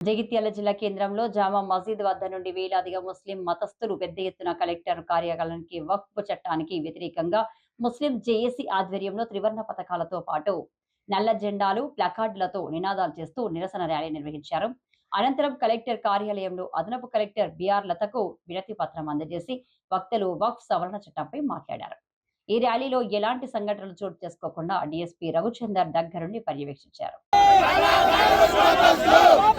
జగిత్యాల జిల్లా కేంద్రంలో జామా మసీద్ వద్ద నుండి వేలాదిగా ముస్లిం మతస్థులు పెద్ద ఎత్తున కలెక్టర్ కార్యాలయానికి వక్ఫ్ చట్టానికి వ్యతిరేకంగా ముస్లిం జేఏసీ ఆధ్వర్యంలో త్రివర్ణ పథకాలతో పాటు నల్ల జెండాలు ప్లకార్డులతో నినాదాలు చేస్తూ నిరసన ర్యాలీ నిర్వహించారు. అనంతరం కలెక్టర్ కార్యాలయంలో అదనపు కలెక్టర్ బిఆర్ లతకు వినతి పత్రం అందజేసి వక్తలు వక్ఫ్ సవరణ చట్టంపై మాట్లాడారు. ఈ ర్యాలీలో ఎలాంటి సంఘటనలు చోటు చేసుకోకుండా డిఎస్పీ రఘుచందర్ దగ్గరుండి పర్యవేక్షించారు. पीछे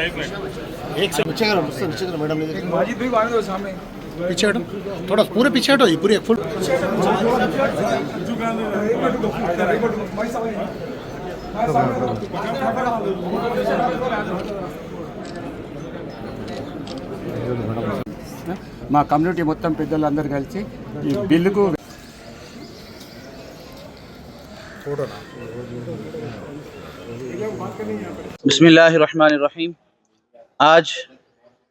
एक मिनट एक से पीछे करो मुझसे नीचे करो मैडम ने देखो माजिद भाई आने दो सामने पीछे हटो थोड़ा पूरे पीछे हटो ये पूरे एक फुट మా కమ్యూనిటీ మొత్తం పెద్దలందరూ కలిసి ఈ బిల్లుకు बिस्मिल्लाहिर्रहमानिर्रहीम आज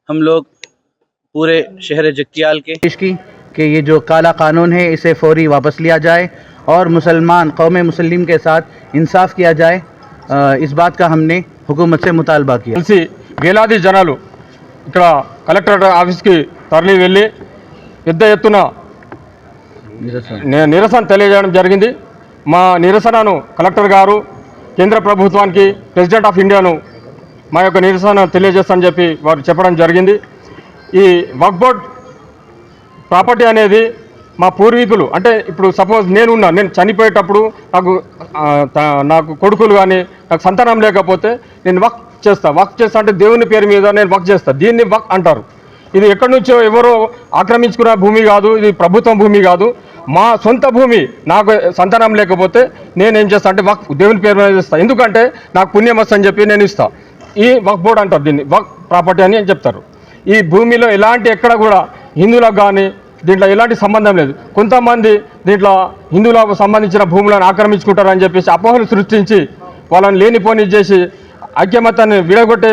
हम लोग पूरे शहर जगतियाल के पेश की कि ये जो काला कानून है इसे फौरी वापस लिया जाए और मुसलमान कौम मुस्लिम के साथ इंसाफ किया जाए अ, इस बात का हमने हुकूमत से मुतालबा किया కలిసి వేలాది జనాలు ఇక్కడ కలెక్టర్ ఆఫీస్కి తరలి వెళ్ళి పెద్ద ఎత్తున ని- నిరసన తెలియజేయడం జరిగింది మా నిరసనను కలెక్టర్ గారు కేంద్ర ప్రభుత్వానికి ప్రెసిడెంట్ ఆఫ్ ఇండియాను మా యొక్క నిరసన తెలియజేస్తానని చెప్పి వారు చెప్పడం జరిగింది. ఈ వక్బోర్డ్ ప్రాపర్టీ అనేది మా పూర్వీకులు అంటే ఇప్పుడు సపోజ్ నేను ఉన్నా నేను చనిపోయేటప్పుడు నాకు నాకు కొడుకులు కానీ నాకు సంతానం లేకపోతే నేను వర్క్ చేస్తా. వర్క్ చేస్తా అంటే దేవుని పేరు మీద నేను వర్క్ చేస్తా. దీన్ని వర్క్ అంటారు. ఇది ఎక్కడి నుంచో ఎవరో ఆక్రమించుకున్న భూమి కాదు ఇది ప్రభుత్వం భూమి కాదు. మా సొంత భూమి నాకు సంతానం లేకపోతే నేను ఏం చేస్తా అంటే వర్క్ దేవుని పేరు మీద ఇస్తాను ఎందుకంటే నాకు పుణ్యం అని చెప్పి నేను ఇస్తాను ఈ వక్ బోర్డ్ అంటారు దీన్ని వక్ ప్రాపర్టీ అని చెప్తారు. ఈ భూమిలో ఎలాంటి ఎక్కడ కూడా హిందువులకు కానీ దీంట్లో ఎలాంటి సంబంధం లేదు. కొంతమంది దీంట్లో హిందువులకు సంబంధించిన భూములను ఆక్రమించుకుంటారని చెప్పేసి అపోహలు సృష్టించి వాళ్ళని లేనిపోని చేసి ఐక్యమతాన్ని విడగొట్టే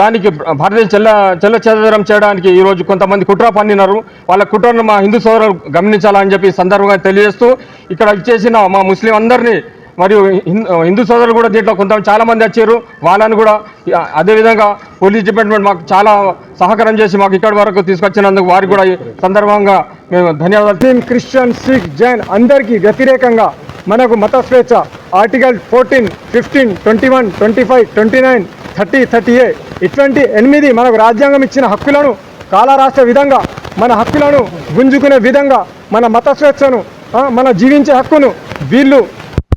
దానికి భారతదేశం చెల్ల చెల్ల చెదరం చేయడానికి ఈరోజు కొంతమంది కుట్ర పన్నినారు. వాళ్ళ కుట్రను మా హిందూ సోదరులు గమనించాలని చెప్పి సందర్భంగా తెలియజేస్తూ ఇక్కడ ఇచ్చేసిన మా ముస్లిం అందరినీ మరియు హిందూ సోదరులు కూడా దీంట్లో కొంత చాలా మంది వచ్చారు. వాళ్ళని కూడా అదేవిధంగా పోలీస్ డిపార్ట్మెంట్ మాకు చాలా సహకారం చేసి మాకు ఇక్కడి వరకు తీసుకొచ్చినందుకు వారికి కూడా ఈ సందర్భంగా మేము ధన్యవాదాలు. ముస్లిం క్రిస్టియన్ సిక్ జైన్ అందరికీ వ్యతిరేకంగా మనకు మత స్వేచ్ఛ article fourteen fifteen twenty one twenty five twenty nine thirty thirty A ఇటువంటి ఎనిమిది మనకు రాజ్యాంగం ఇచ్చిన హక్కులను కాలరాసే విధంగా మన హక్కులను గుంజుకునే విధంగా మన మత స్వేచ్ఛను మన జీవించే హక్కును వీళ్ళు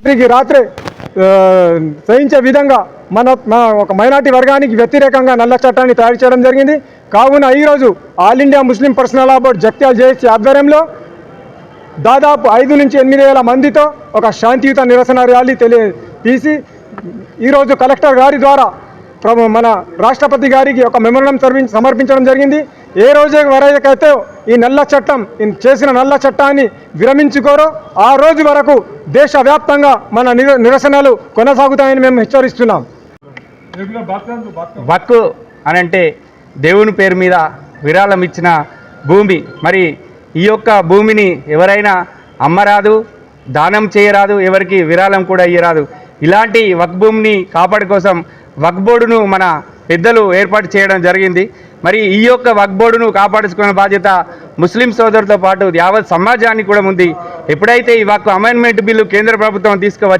రాత్రికి రాత్రే సహించే విధంగా మన మన ఒక మైనార్టీ వర్గానికి వ్యతిరేకంగా నల్ల చట్టాన్ని తయారు చేయడం జరిగింది. కావున ఈరోజు All India Muslim Personal Law Board Jagtial J A C ఆధ్వర్యంలో దాదాపు ఐదు నుంచి ఎనిమిది వేల మందితో ఒక శాంతియుత నిరసన ర్యాలీ తెలియ తీసి ఈరోజు కలెక్టర్ గారి ద్వారా మన రాష్ట్రపతి గారికి ఒక మెమోరం సమర్పించడం జరిగింది. ఏ రోజు వరకైతే ఈ నల్ల చట్టం చేసిన నల్ల చట్టాన్ని విరమించుకోరో ఆ రోజు వరకు దేశవ్యాప్తంగా మన నిర నిరసనలు కొనసాగుతాయని మేము హెచ్చరిస్తున్నాం. వక్కు అని అంటే దేవుని పేరు మీద విరాళం ఇచ్చిన భూమి. మరి ఈ యొక్క భూమిని ఎవరైనా అమ్మరాదు దానం చేయరాదు ఎవరికి విరాళం కూడా ఇయ్యరాదు. ఇలాంటి వక్ భూమిని కాపాడు కోసం వక్ బోర్డును మన పెద్దలు ఏర్పాటు చేయడం జరిగింది. మరి ఈ యొక్క వక్ బోర్డును కాపాడుకునే బాధ్యత ముస్లిం సోదరులతో పాటు యావత్ సమాజానికి కూడా ఉంది. ఎప్పుడైతే ఈ వక్ అమెండ్మెంట్ బిల్లు కేంద్ర ప్రభుత్వం తీసుకువచ్చి